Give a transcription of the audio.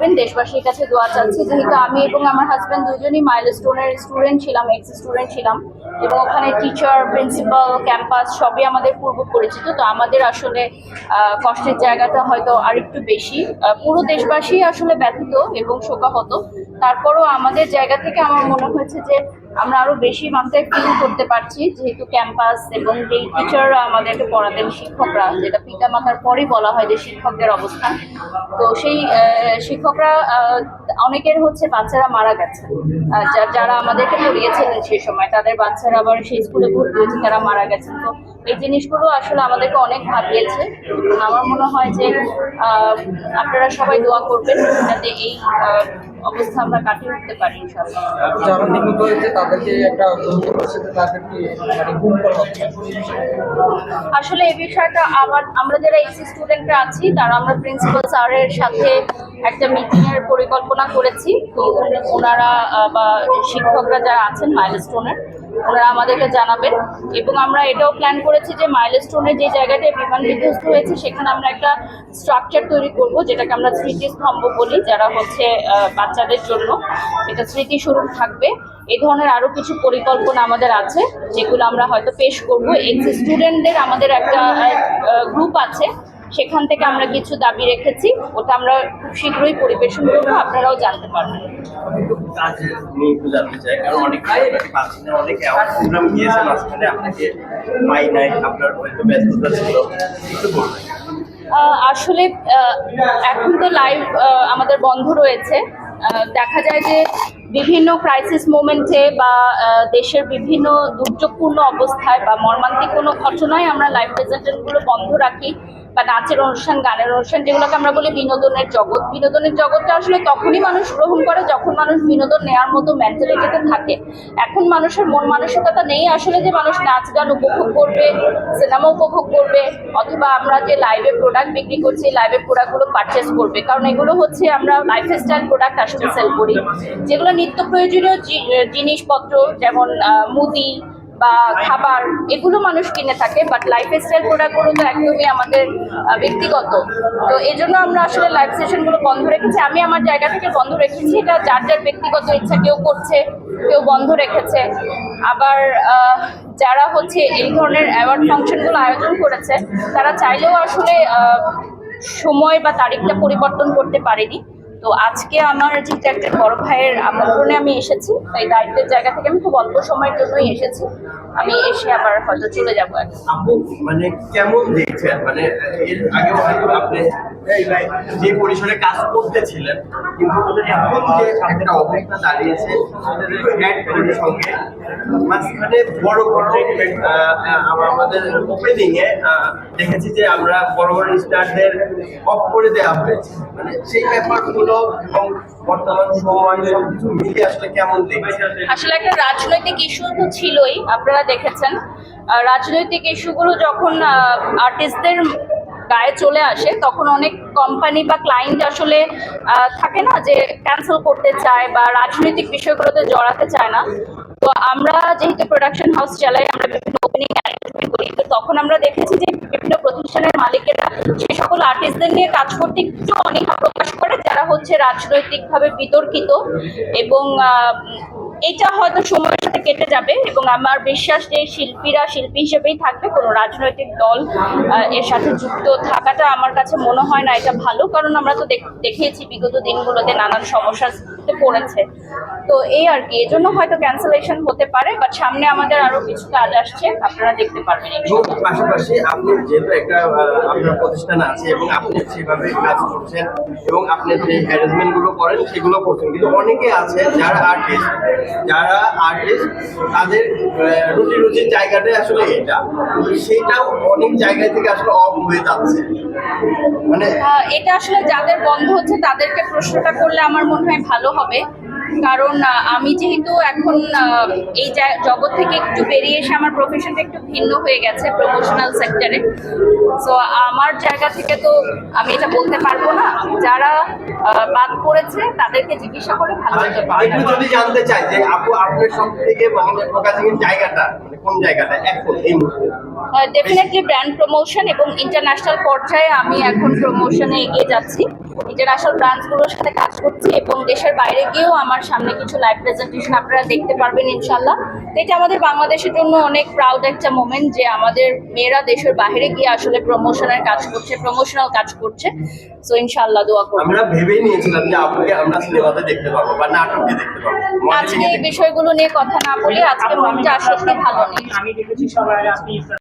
করবেন দেশবাসীর কাছে দোয়া চাচ্ছি। যেহেতু আমি এবং আমার হাজব্যান্ড দুজনই মাইল স্টোনের স্টুডেন্ট ছিলাম এক্স স্টুডেন্ট ছিলাম এবং ওখানে টিচার প্রিন্সিপাল ক্যাম্পাস সবই আমাদের পূর্ব পরিচিত। তো আমাদের আসলে কষ্টের জায়গাটা হয়তো আরেকটু বেশি। পুরো দেশবাসী আসলে ব্যথিত এবং শোকাহত। তারপরও আমাদের জায়গা থেকে আমার মনে হয়েছে যে আমরা আরও বেশি মাত্রায় ফিল করতে পারছি, যেহেতু ক্যাম্পাস এবং যেই টিচাররা আমাদেরকে পড়াতেন শিক্ষকরা, যেটা পিতা মাতার পরই বলা হয় যে শিক্ষকদের অবস্থান তো সেই শিক্ষকরা অনেকের হচ্ছে বাচ্চারা মারা গেছে। যারা আমাদেরকে পড়িয়েছিলেন সেই সময়, তাদের বাচ্চারা আবার সেই স্কুলে ভর্তি হয়েছে, তারা মারা গেছেন। তো এই জিনিসগুলো আসলে আমাদেরকে অনেক ভাবিয়েছে। আমার মনে হয় যে আপনারা সবাই দোয়া করবেন যাতে এই অবস্থা আমরা কাটিয়ে উঠতে পারি যারা নিহত হয়েছে তাদেরকে একটা মানে আসলে এই বিষয়টা আমার আমরা যারা এসি স্টুডেন্টরা আছি তারা আমরা প্রিন্সিপাল স্যারের সাথে একটা মিটিং এর পরিকল্পনা করেছি। তো ওনারা বা শিক্ষকরা যারা আছেন মাইলস্টোনের ওনারা আমাদেরকে জানাবেন এবং আমরা এটাও প্ল্যান করেছি যে মাইলস্টোনের যে জায়গাটায় বিমান বিধ্বস্ত হয়েছে, সেখানে আমরা একটা স্ট্রাকচার তৈরি করব, যেটাকে আমরা স্মৃতিস্তম্ভ বলি, যারা হচ্ছে বাচ্চাদের জন্য। এটা স্মৃতিস্বরূপ থাকবে। এই ধরনের আরও কিছু পরিকল্পনা আমাদের আছে, যেগুলো আমরা হয়তো পেশ করব। এক্স স্টুডেন্টদের আমাদের একটা গ্রুপ আছে সেখান থেকে আমরা কিছু দাবি রেখেছি ওটা আমরা খুব শীঘ্রই পরিবেশন করব আপনারাও জানতে পারবেন। আসলে এখন তো লাইভ আমাদের বন্ধ রয়েছে। দেখা যায় যে বিভিন্ন ক্রাইসিস মোমেন্টে বা দেশের বিভিন্ন দুর্যোগপূর্ণ অবস্থায় বা মর্মান্তিক কোনো ঘটনায় আমরা লাইভ প্রেজেন্টেশনগুলো বন্ধ রাখি। বা নাচের অনুষ্ঠান, গানের অনুষ্ঠান, যেগুলোকে আমরা বলি বিনোদনের জগৎ। বিনোদনের জগৎটা আসলে তখনই মানুষ গ্রহণ করে যখন মানুষ বিনোদন নেওয়ার মতো মেন্টালিটিতে থাকে। এখন মানুষের মন মানসিকতা নেই আসলে যে মানুষ নাচ, গান উপভোগ করবে সিনেমা উপভোগ করবে, অথবা আমরা যে লাইভে প্রোডাক্ট বিক্রি করছি লাইভে প্রোডাক্টগুলো পারচেস করবে। কারণ এগুলো হচ্ছে আমরা লাইফস্টাইল প্রোডাক্ট আসলে সেল করি। যেগুলো নিত্য প্রয়োজনীয় জিনিসপত্র, যেমন মুদি বা খাবার এগুলো মানুষ কিনে থাকে বাট লাইফ স্টাইল প্রোডাক্টগুলো তো একদমই আমাদের ব্যক্তিগত। তো এই জন্য আমরা আসলে লাইভ সেশনগুলো বন্ধ রেখেছি। আমি আমার জায়গা থেকে বন্ধ রেখেছি। এটা যার যার ব্যক্তিগত ইচ্ছা, কেউ করছে, কেউ বন্ধ রেখেছে। আবার যারা হচ্ছে এই ধরনের অ্যাওয়ার্ড ফাংশনগুলো আয়োজন করেছে, তারা চাইলেও আসলে সময় বা তারিখটা পরিবর্তন করতে পারেনি। তো আজকে আমার যেহেতু একটা বড় ভাইয়ের আমন্ত্রণে আমি এসেছি, তাই দায়িত্বের জায়গা থেকে আমি খুব অল্প সময়ের জন্যই এসেছি। আমি এসে আবার হয়তো চলে যাব মানে কেমন মানে এর আগে আপনি যে পরিসরে কাজ করতেছিলেন, কিন্তু এখন যে একটা অবস্থা দাঁড়িয়েছে সঙ্গে মাঝখানে বড় আমাদের ওপেনিং এ দেখেছি যে আমরা বড় বড় স্টারদের অফ করে দেওয়া হয়েছে। মানে সেই ব্যাপারগুলো বর্তমান সময় সবকিছু আসলে আসলে একটা রাজনৈতিক ইস্যু তো ছিলই, আপনারা দেখেছেন। রাজনৈতিক ইস্যুগুলো যখন আর্টিস্টদের গায়ে চলে আসে, তখন অনেক কোম্পানি বা ক্লায়েন্ট আসলে থাকে না যে ক্যান্সেল করতে চায় বা রাজনৈতিক বিষয়গুলোতে জড়াতে চায় না। তো আমরা যেহেতু প্রোডাকশন হাউস চালাই, আমরা বিভিন্ন ওপেনিং অ্যারেঞ্জমেন্ট করি, তো তখন আমরা দেখেছি যে বিভিন্ন প্রতিষ্ঠানের মালিকেরা সেই সকল আর্টিস্টদের নিয়ে কাজ করতে একটু অনীহা প্রকাশ করে, যারা হচ্ছে রাজনৈতিকভাবে বিতর্কিত এবং এটা হয়তো সময়ের সাথে কেটে যাবে এবং আমার বিশ্বাস যে শিল্পীরা শিল্পী হিসেবেই থাকবে, কোনো রাজনৈতিক দল এর সাথে যুক্ত থাকাটা আমার কাছে মনে হয় না এটা ভালো। কারণ আমরা তো দেখ- দেখিয়েছি বিগত দিনগুলোতে নানান সমস্যাতে পড়েছে তো এই আর কি এজন্য হয়তো ক্যান্সেলেশন হতে পারে বাট সামনে আমাদের আরও কিছু কাজ আসছে আপনারা দেখতে পারবেন পাশাপাশি আপনি যেহেতু একটা আপনার প্রতিষ্ঠান আছে এবং আপনি সেভাবে কাজ করছেন এবং আপনি যে অ্যারেঞ্জমেন্টগুলো করেন সেগুলো করছেন। কিন্তু অনেকে আছে যারা আর্টিস্ট যারা আর্টিস্ট তাদের রুটি রুচির জায়গাটাই আসলে এটা। সেইটাও অনেক জায়গা থেকে আসলে অফ হয়ে যাচ্ছে। মানে এটা আসলে যাদের বন্ধ হচ্ছে তাদেরকে প্রশ্নটা করলে আমার মনে হয় ভালো হবে। কারণ আমি যেহেতু এখন এই জগৎ থেকে একটু বেরিয়ে এসে আমার প্রফেশনটা একটু ভিন্ন হয়ে গেছে প্রফেশনাল সেক্টরে সো আমার জায়গা থেকে তো আমি এটা বলতে পারব না। যারা বাদ পড়েছে তাদেরকে জিজ্ঞাসা করে ভালো হতে পারে একটু যদি জানতে চাই যে আপু আপনার সব থেকে জায়গাটা? কোন জায়গাটা এখন এই মুহূর্তে। ডেফিনেটলি ব্র্যান্ড প্রমোশন এবং ইন্টারন্যাশনাল পর্যায়ে আমি এখন প্রমোশনে এগিয়ে যাচ্ছি। ইন্টারন্যাশনাল ব্র্যান্ডসগুলোর সাথে কাজ করছি এবং দেশের বাইরে গিয়েও আমার সামনে কিছু লাইভ প্রেজেন্টেশন আপনারা দেখতে পারবেন ইনশাল্লাহ এটা আমাদের বাংলাদেশের জন্য অনেক প্রাউড একটা মোমেন্ট যে আমাদের মেয়েরা দেশের বাইরে গিয়ে আসলে প্রমোশনের কাজ করছে প্রমোশনাল কাজ করছে। সো ইনশাআল্লাহ দোয়া করব। আমরা ভেবেই নিয়েছিলাম যে আপনাকে আমরা সিনেমাতে দেখতে পাবো বা নাটকে দেখতে পাবো। আজকে এই বিষয়গুলো নিয়ে কথা না বলে আজকে মনটা আসলে ভালো নেই। আমি দেখেছি সবাই আপনি